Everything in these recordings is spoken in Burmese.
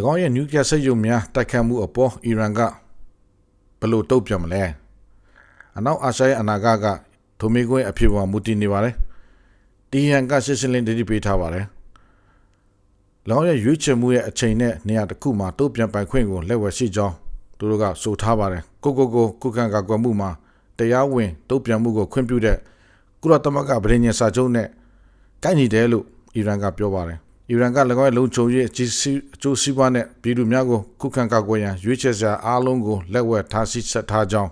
၎င်းရဲ့နျူကလ িয়ার စက်ရုံများတိုက်ခတ်မှုအပေါ်အီရန်ကဘယ်လိုတုံ့ပြန်မလဲအနောက်အာရှရဲ့အနာဂတ်ကဒိုမီကွင်းအဖြစ်ပေါ်မူတည်နေပါတယ်တီဟန်ကရှင်းရှင်းလင်းတည်ပေးထားပါတယ်၎င်းရဲ့ရွေးချယ်မှုရဲ့အချိန်နဲ့နေရာတစ်ခုမှာတုံ့ပြန်ပိုင်ခွင့်ကိုလက်ဝယ်ရှိကြောင်းသူတို့ကဆိုထားပါတယ်ကိုကိုကိုကုကန်ကကွယ်မှုမှာတရားဝင်တုံ့ပြန်မှုကိုခွင့်ပြုတဲ့ကုလသမဂ္ဂဗြိဉ္ဉ်စာချုပ်နဲ့ကိုက်ညီတယ်လို့အီရန်ကပြောပါတယ် အီရန်က၎င်းရဲ့လုံခြုံရေးအကျိစီအကျိုးစီးပွားနဲ့ပြည်သူများကိုခုခံကာကွယ်ရန်ရွေးချယ်စရာအားလုံးကိုလက်ဝဲထားရှိဆက်ထားကြောင်း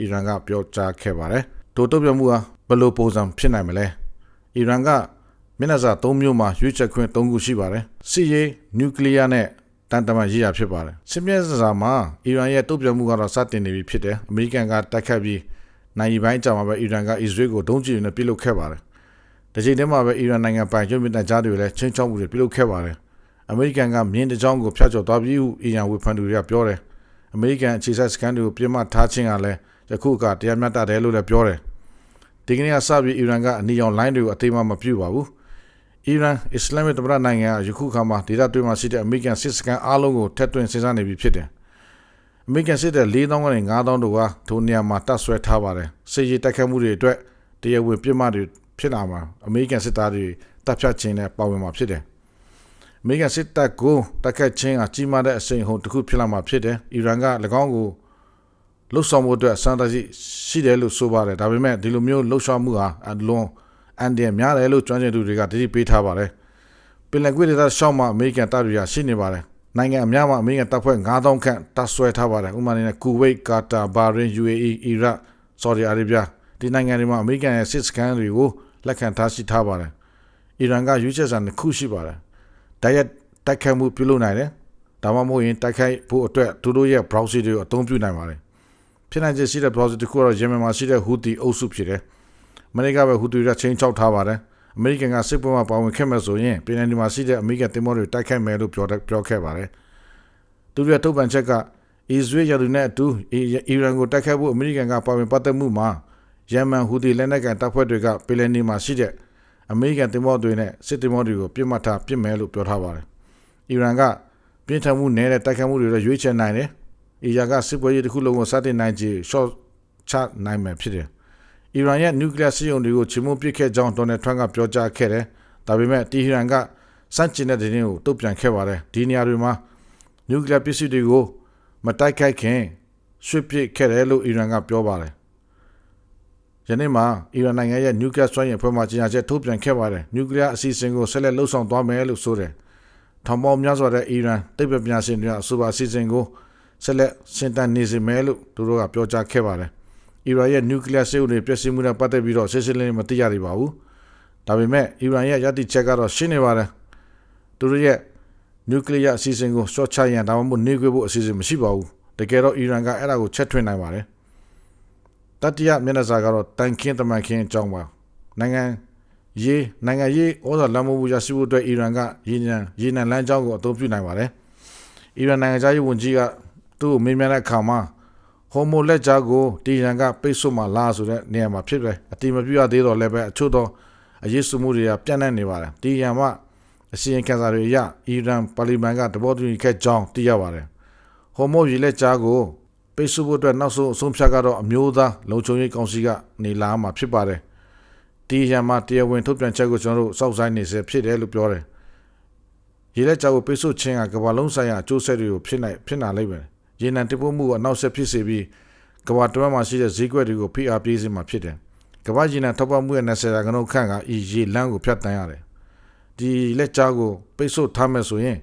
အီရန်ကပြောကြားခဲ့ပါတယ်။ဒိုတုံ့ပြန်မှုဟာဘယ်လိုပုံစံဖြစ်နိုင်မလဲ။အီရန်ကမျက်နှာစာ၃မျိုးမှာရွေးချယ်ခွင့်၃ခုရှိပါတယ်။စစ်ရေးနျူကလ িয়ার နဲ့တန်တမန်ရေးရဖြစ်ပါတယ်။စစ်မျက်စာမှာအီရန်ရဲ့တုံ့ပြန်မှုကတော့စတင်နေပြီဖြစ်တယ်။အမေရိကန်ကတိုက်ခတ်ပြီးနိုင်ပိုင်းကြာမှာပဲအီရန်ကအစ္စရေးကိုဒုံးကျည်နဲ့ပစ်လွတ်ခဲ့ပါတယ်။ ဒီချိန်တည်းမှာပဲအီရန်နိုင်ငံပိုင်ကျွန်းမြင့်ကြားတွေလည်းချင်းချောက်မှုတွေပြုလုပ်ခဲ့ပါတယ်။အမေရိကန်ကမြင်းတစ်ကြောင်းကိုဖျက်ကျော်သွားပြီးဟုအီရန်ဝေဖန်သူတွေကပြောတယ်။အမေရိကန်အခြေစိုက်စကန်တွေကိုပြစ်မှတ်ထားခြင်းကလည်းယခုကတရားမျှတတယ်လို့လည်းပြောတယ်။ဒီကနေ့ကစပြီးအီရန်ကအနီရောင်လိုင်းတွေကိုအသေးမှမပြုတ်ပါဘူး။အီရန်အစ္စလာမစ်တမန်နိုင်ငံကယခုခါမှာဒေသတွင်းမှာရှိတဲ့အမေရိကန်စစ်စကန်အားလုံးကိုထက်သွင်းစဉ်းစားနေပြီဖြစ်တယ်။အမေရိကန်စစ်တဲ့4000ကနေ5000တို့ကထိုနေရာမှာတပ်ဆွဲထားပါတယ်။စစ်ရေးတိုက်ခိုက်မှုတွေအတွက်တရားဝင်ပြစ်မှတ်တွေ ဖြစ်လာမှာအမေရိကန်စစ်သားတွေတပ်ဖြတ်ခြင်းနဲ့ပါဝင်မှာဖြစ်တယ်။အမေရိကန်စစ်တပ်ကိုတိုက်ခတ်ခြင်းအကြီးမားတဲ့အစိမ်ဟုန်တစ်ခုဖြစ်လာမှာဖြစ်တယ်။အီရန်က၎င်းကိုလှုပ်ဆောင်မှုအတွက်စံတရှိရှိတယ်လို့ဆိုပါတယ်။ဒါပေမဲ့ဒီလိုမျိုးလှုပ်ဆောင်မှုဟာအလွန်အန်ဒီယများတယ်လို့ကျွမ်းကျင်သူတွေကတတိပေးထားပါတယ်။ပင်လယ်ကွေ့ဒေသရှောင်းမှာအမေရိကန်တပ်တွေကရှိနေပါတယ်။နိုင်ငံအများမှာအမေရိကန်တပ်ဖွဲ့9000ခန့်တပ်ဆွဲထားပါတယ်။ဥပမာအနေနဲ့ကူဝိတ်၊ကာတာ၊ဘာရင်၊ယူအေအီ၊အီရတ်၊ဆော်ဒီအာရေဗျဒီနိုင်ငံတွေမှာအမေရိကန်ရဲ့စစ်စခန်းတွေကို လက်ခံထားရှိထားပါတယ်။အီရန်ကရွေးချယ်စံတစ်ခုရှိပါတယ်။တိုက်ရိုက်တိုက်ခိုက်မှုပြုလုပ်နိုင်တယ်။ဒါမှမဟုတ်ရင်တိုက်ခိုက်ဖို့အတွက်သူတို့ရဲ့ browser တွေကိုအသုံးပြုနိုင်ပါတယ်။ဖြစ်နိုင်ခြေရှိတဲ့ browser တစ်ခုကတော့ Yemen မှာရှိတဲ့ Houthi အုပ်စုဖြစ်တယ်။အမေရိကပဲ Houthi တွေချင်းချောက်ထားပါတယ်။အမေရိကန်ကစစ်ပွဲမှာပါဝင်ခဲ့မဲ့ဆိုရင်ပြည်내ဒီမှာရှိတဲ့အမေရိကန်တင်မောတွေတိုက်ခိုက်မယ်လို့ပြောပြောခဲ့ပါတယ်။သူတို့ရဲ့ထုတ်ပြန်ချက်ကအစ္စရေးရသူနဲ့အတူအီရန်ကိုတိုက်ခိုက်ဖို့အမေရိကန်ကပါဝင်ပတ်သက်မှုမှာ ယမန်ဟူဒီလက်နက်ကန်တပ်ဖွဲ့တွေကပယ်လယ်နီမှာရှိတဲ့အမေရိကန်တင်မောတွေနဲ့စစ်တင်မောတွေကိုပြစ်မှတ်ထားပစ်မယ်လို့ပြောထားပါတယ်။အီရန်ကပြင်းထန်မှုနည်းတဲ့တိုက်ခိုက်မှုတွေတော့ရွေးချယ်နိုင်တယ်။အီရန်ကစစ်ပွဲကြီးတစ်ခုလုံးကိုစတင်နိုင်ခြေ short ချနိုင်မယ်ဖြစ်တယ်။အီရန်ရဲ့နျူကလ িয়ার စစ်ရုံတွေကိုချေမှုပစ်ခဲ့ကြောင်းဒေါ်နယ်ထရန့်ကပြောကြားခဲ့တယ်။ဒါပေမဲ့တီဟီရန်ကစန့်ကျင်တဲ့တဲ့င်းကိုတုံ့ပြန်ခဲ့ပါတယ်။ဒီနေရာတွေမှာနျူကလ িয়ার ပစ္စည်းတွေကိုမတိုက်ခိုက်ခင်ရွှေ့ပစ်ခဲ့တယ်လို့အီရန်ကပြောပါတယ် ယနေ့မှာအီရန်နိုင်ငံရဲ့နျူကလ িয়ার စွမ်းရည်အဖွဲ့မှကြေညာချက်ထုတ်ပြန်ခဲ့ပါတယ်နျူကလ িয়ার အစီအစဉ်ကိုဆက်လက်လှုပ်ဆောင်သွားမယ်လို့ဆိုတယ်ထောင်ပေါင်းများစွာတဲ့အီရန်တိတ်ပပညာရှင်တွေအဆိုပါအစီအစဉ်ကိုဆက်လက်ရှင်းတန်းနေစေမယ်လို့သူတို့ကပြောကြားခဲ့ပါတယ်အီရန်ရဲ့နျူကလ িয়ার စစ်အုပ်တွေပြည့်စုံမှုနဲ့ပတ်သက်ပြီးတော့ရှင်းရှင်းလင်းလင်းမသိရသေးပါဘူးဒါပေမဲ့အီရန်ရဲ့ရည်တည်ချက်ကတော့ရှင်းနေပါတယ်သူတို့ရဲ့နျူကလ িয়ার အစီအစဉ်ကိုရှော့ချရန်ဒါမှမဟုတ်နေခွေဖို့အစီအစဉ်မရှိပါဘူးတကယ်တော့အီရန်ကအဲ့ဒါကိုချက်ထွင်နိုင်ပါတယ် တတိယမျက်နှာစာကတော့တန်ခင်းတမန်ခင်းအကြောင်းပါနိုင်ငံရေးနိုင်ငံရေးဩဇာလမ်းမမှုရရှိဖို့အတွက်အီရန်ကရေနံရေနံလမ်းကြောင်းကိုအသုံးပြုနိုင်ပါတယ်အီရန်နိုင်ငံသားရေးဝန်ကြီးကသူ့ကိုမေးမြန်းတဲ့အခါမှာဟိုမိုလက်ကြားကိုတီရန်ကပိတ်ဆို့မှလားဆိုတဲ့နေရာမှာဖြစ်တယ်အတိမပြရသေးတော့လည်းပဲအချို့သောအရေးစုမှုတွေကပြန့်နှံ့နေပါတယ်တီရန်ကအစီရင်ခံစာတွေအရအီရန်ပါလီမန်ကတဘောတူညီခဲ့ကြောင်းသိရပါတယ်ဟိုမိုရေလက်ကြားကို ပိတ်ဆို့ဖို့အတွက်နောက်ဆုံးအဆုံးဖြတ်ကတော့အမျိုးသားလုံခြုံရေးကောင်စီကနေလာမှာဖြစ်ပါတယ်တီရန်မှာတရားဝင်ထုတ်ပြန်ချက်ကိုကျွန်တော်တို့စောင့်ဆိုင်းနေစေဖြစ်တယ်လို့ပြောတယ်ရေလက်ကြားကိုပိတ်ဆို့ခြင်းကကမ္ဘာလုံးဆိုင်ရာအကျိုးဆက်တွေကိုဖြစ်နိုင်ဖြစ်လာလိမ့်မယ်ရေနံတင်ပို့မှုအနောက်ဆက်ဖြစ်စေပြီးကမ္ဘာတဝက်မှာရှိတဲ့ဈေးကွက်တွေကိုဖိအားပေးစေမှာဖြစ်တယ်ကမ္ဘာရေနံထောက်ပံ့မှုရဲ့20ရာခိုင်နှုန်းခန့်ကဤရေလမ်းကိုဖြတ်တန်းရတယ်ဒီလက်ကြားကိုပိတ်ဆို့ထားမယ်ဆိုရင်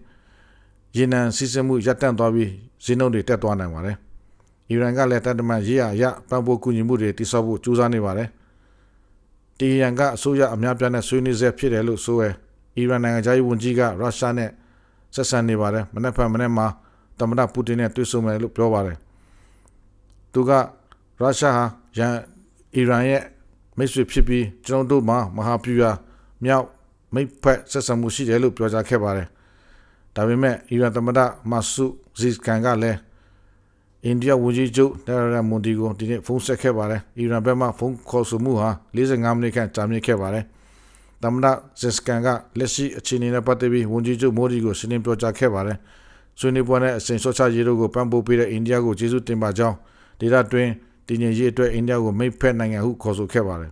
ရေနံစီးဆင်းမှုရပ်တန့်သွားပြီးဈေးနှုန်းတွေတက်သွားနိုင်ပါတယ်။ အီရန်ကလည်းတန်တမန်ရေးရရပံ့ပိုးကူညီမှုတွေတိစောက်ဖို့ကြိုးစားနေပါတယ်။တီရန်ကအစိုးရအများပြားနဲ့ဆွေးနွေးဆဲဖြစ်တယ်လို့ဆိုရယ်အီရန်နိုင်ငံသားရေးဝန်ကြီးကရုရှားနဲ့ဆက်ဆံနေပါတယ်။မနေ့ဖက်မနေ့မှာသမ္မတပူတင်နဲ့တွေ့ဆုံမယ်လို့ပြောပါတယ်။သူကရုရှားဟာရန်အီရန်ရဲ့မိတ်ဆွေဖြစ်ပြီးကျွန်တော်တို့မှာမဟာပြူရာမြောက်မိတ်ဖက်ဆက်ဆံမှုရှိတယ်လို့ပြောကြားခဲ့ပါတယ်။ဒါပေမဲ့အီရန်သမ္မတမာဆုဇီကန်ကလည်း အိန္ဒိယဝန်ကြီးချုပ်နရမွန်ဒီကိုဒီနေ့ဖုန်းဆက်ခဲ့ပါတယ်။အီရန်ဘက်မှဖုန်းခေါ်ဆိုမှုဟာ45မိနစ်ခန့်ကြာမြင့်ခဲ့ပါတယ်။သမ္မတဇစ်ကန်ကလက်ရှိအခြေအနေနဲ့ပတ်သက်ပြီးဝန်ကြီးချုပ်မိုဒီကိုရှင်းလင်းပြောကြားခဲ့ပါတယ်။ဆွေးနွေးပွဲနဲ့အစဉ်လျှော့ချရေးတို့ကိုပံ့ပိုးပေးတဲ့အိန္ဒိယကိုကျေးဇူးတင်ပါကြောင်းဒေသတွင်းတည်ငြိမ်ရေးအတွက်အိန္ဒိယကိုမိတ်ဖက်နိုင်ငံဟုခေါ်ဆိုခဲ့ပါတယ်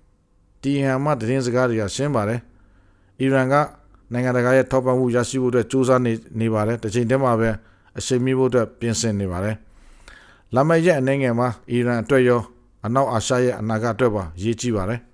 ။တီဟန်မှသတင်းစကားတွေကရှင်းပါတယ်။အီရန်ကနိုင်ငံတကာရဲ့ထောက်ပံ့မှုရရှိဖို့အတွက်စူးစမ်းနေနေပါတယ်။တစ်ချိန်တည်းမှာပဲ အရှိန်မြင့်ဖို့အတွက်ပြင်ဆင်နေပါတယ်။လာမယ့်ရက်အနေငယ်မှာအီရန်အတွက်ရောအနောက်အာရှရဲ့အနာဂတ်အတွက်ပါရည်ကြည့်ပါတယ်။